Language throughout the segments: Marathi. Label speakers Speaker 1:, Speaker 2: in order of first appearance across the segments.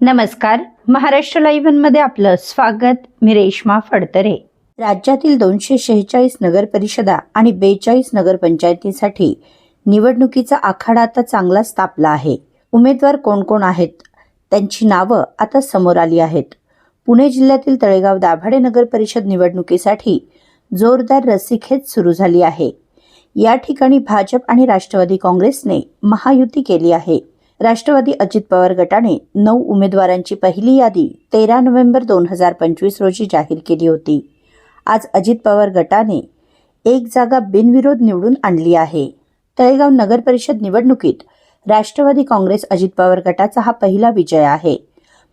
Speaker 1: नमस्कार. महाराष्ट्र लाईव्हमध्ये आपलं स्वागत. मी रेश्मा फडतरे. राज्यातील दोनशे शेहेचाळीस नगरपरिषदा आणि बेचाळीस नगरपंचायतीसाठी निवडणुकीचा आखाडा आता चांगलाच तापला आहे. उमेदवार कोण कोण आहेत? त्यांची नावं आता समोर आली आहेत. पुणे जिल्ह्यातील तळेगाव दाभाडे नगरपरिषद निवडणुकीसाठी जोरदार रस्सीखेच सुरू झाली आहे. या ठिकाणी भाजप आणि राष्ट्रवादी काँग्रेसने महायुती केली आहे. राष्ट्रवादी अजित पवार गटाने नऊ उमेदवारांची पहिली यादी तेरा नोव्हेंबर दोन हजार पंचवीस रोजी जाहीर केली होती. आज अजित पवार गटाने एक जागा बिनविरोध निवडून आणली आहे. तळेगाव नगर परिषद निवडणुकीत राष्ट्रवादी काँग्रेस अजित पवार गटाचा हा पहिला विजय आहे.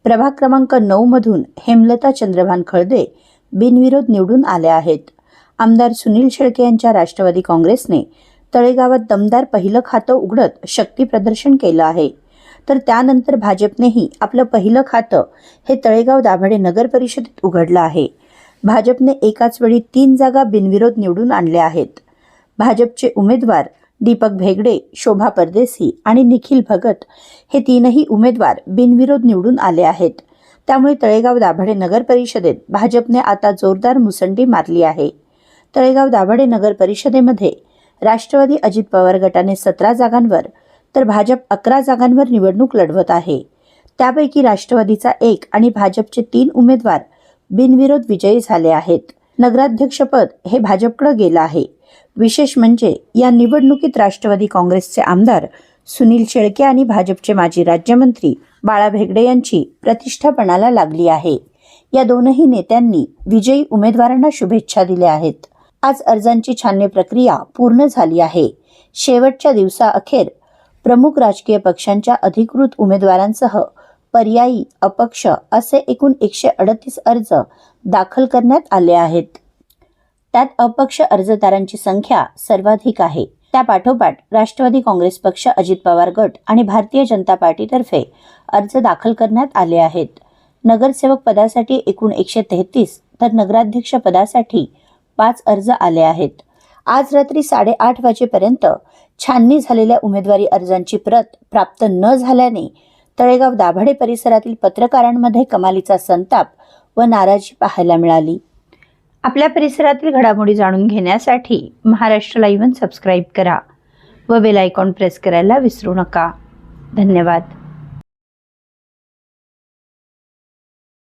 Speaker 1: प्रभाग क्रमांक नऊ मधून हेमलता चंद्रभान खळदे बिनविरोध निवडून आल्या आहेत. आमदार सुनील शेळके यांच्या राष्ट्रवादी काँग्रेसने तळेगावात दमदार पहिलं खातं उघडत शक्ती प्रदर्शन केलं आहे. तर त्यानंतर भाजपनेही आपलं पहिलं खातं हे तळेगाव दाभाडे नगर परिषदेत उघडलं आहे. भाजपने एकाच वेळी तीन जागा बिनविरोध निवडून आणल्या आहेत. भाजपचे उमेदवार दीपक भेगडे शोभा परदेसी आणि निखिल भगत हे तीनही उमेदवार बिनविरोध निवडून आले आहेत. त्यामुळे तळेगाव दाभाडे नगर परिषदेत भाजपने आता जोरदार मुसंडी मारली आहे. तळेगाव दाभाडे नगर परिषदेमध्ये राष्ट्रवादी अजित पवार गटाने सतरा जागांवर तर भाजप अकरा जागांवर निवडणूक लढवत आहे. त्यापैकी राष्ट्रवादीचा एक आणि भाजपचे तीन उमेदवार बिनविरोध विजयी झाले आहेत. नगराध्यक्षपद हे भाजपकडे गेलं आहे. विशेष म्हणजे या निवडणुकीत राष्ट्रवादी काँग्रेसचे आमदार सुनील शेळके आणि भाजपचे माजी राज्यमंत्री बाळा भेगडे यांची प्रतिष्ठा पणाला लागली आहे. या दोनही नेत्यांनी विजयी उमेदवारांना शुभेच्छा दिल्या आहेत. आज अर्जांची छाननी प्रक्रिया पूर्ण झाली आहे. शेवटच्या दिवसाअखेर प्रमुख राजकीय पक्षांच्या अधिकृत उमेदवारांसह पर्यायी अपक्ष असे एकूण एकशे अडतीस अर्ज दाखल करण्यात आले आहेत. त्यात अपक्ष अर्जदारांची संख्या सर्वाधिक आहे. त्या पाठोपाठ राष्ट्रवादी काँग्रेस पक्ष अजित पवार गट आणि भारतीय जनता पार्टीतर्फे अर्ज दाखल करण्यात आले आहेत. नगरसेवक पदासाठी एकूण एकशे तेहतीस तर नगराध्यक्ष पदासाठी पाच अर्ज आले आहेत. आज रात्री साडेआठ वाजेपर्यंत छाननी झालेल्या उमेदवारी अर्जांची प्रत प्राप्त न झाल्याने तळेगाव दाभाडे परिसरातील पत्रकारांमध्ये कमालीचा संताप व नाराजी पाहायला मिळाली. आपल्या परिसरातील घडामोडी जाणून घेण्यासाठी महाराष्ट्र लाईव्ह सबस्क्राईब करा व बेल आयकॉन प्रेस करायला विसरू नका. धन्यवाद.